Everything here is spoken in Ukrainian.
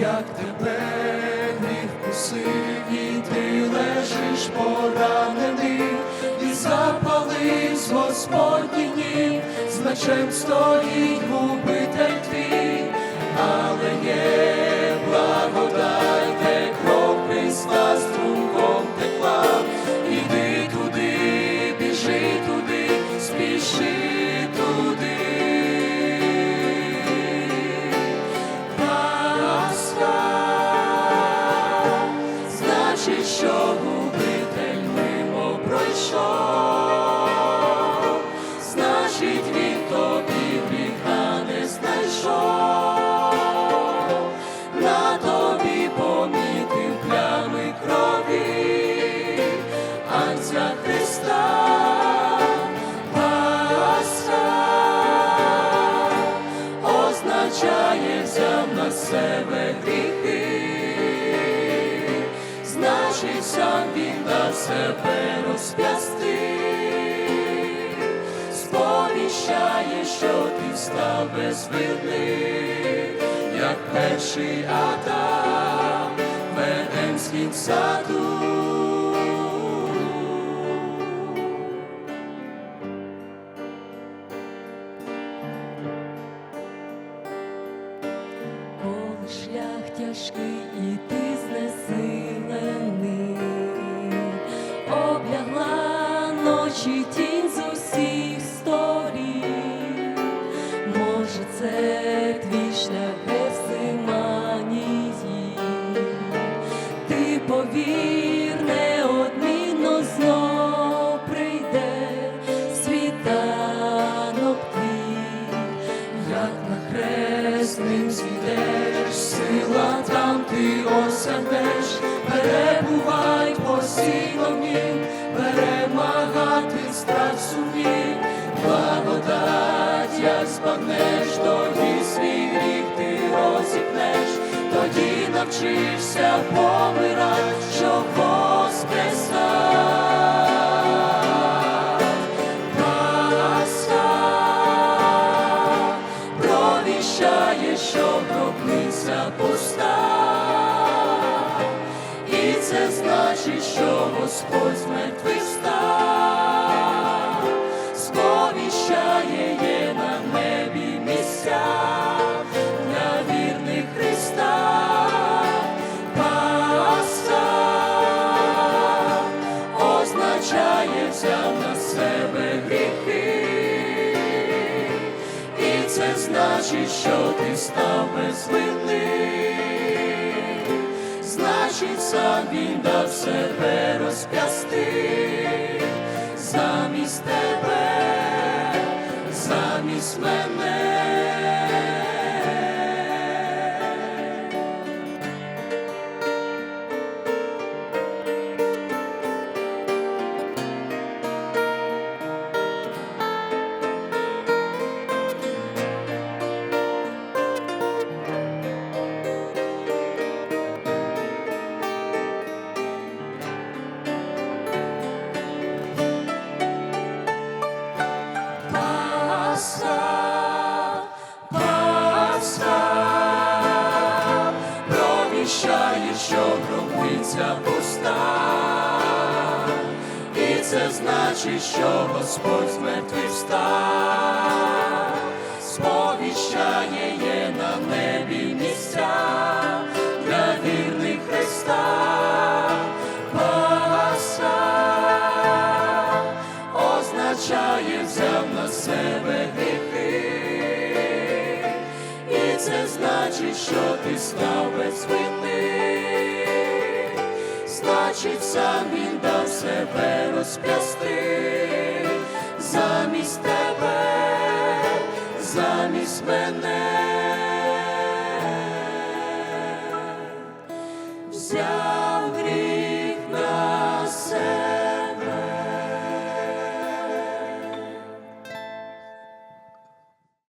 як тебе міг пусив, ти лежиш поранений, і запалив з Господні, з мечем стоїть губитель твій. Себе гріхи, значить сам він дав себе розп'ясти, сповіщає, що ти став безвинний, як перший Адам в Едемськім саду. І ти знесилений, облягла ночі тінь з усіх сторін, може, це твій шлях Гефсиманії, ти повір, перебувай постійно в нім, перемагати страх сумнів, благодать, як збагнеш, тоді свій гріх ти розіпнеш, тоді навчишся помирать, щоб Господь з мертвих встав, сповіщає на небі місця для вірних Христа. Пасха означає взяв на себе гріхи, і це значить, що ти став безвинний, сам він дав себе розп'ясти замість тебе, замість мене. Гробниця пуста, і це значить, що Господь з мертвих встав, сповіщає є на небі місця для вірних Христа. Пасха, означає взяв на себе гріхи, і це значить, що ти став безвинний, значить, сам він дав себе розп'ясти замість тебе, замість мене. Взяв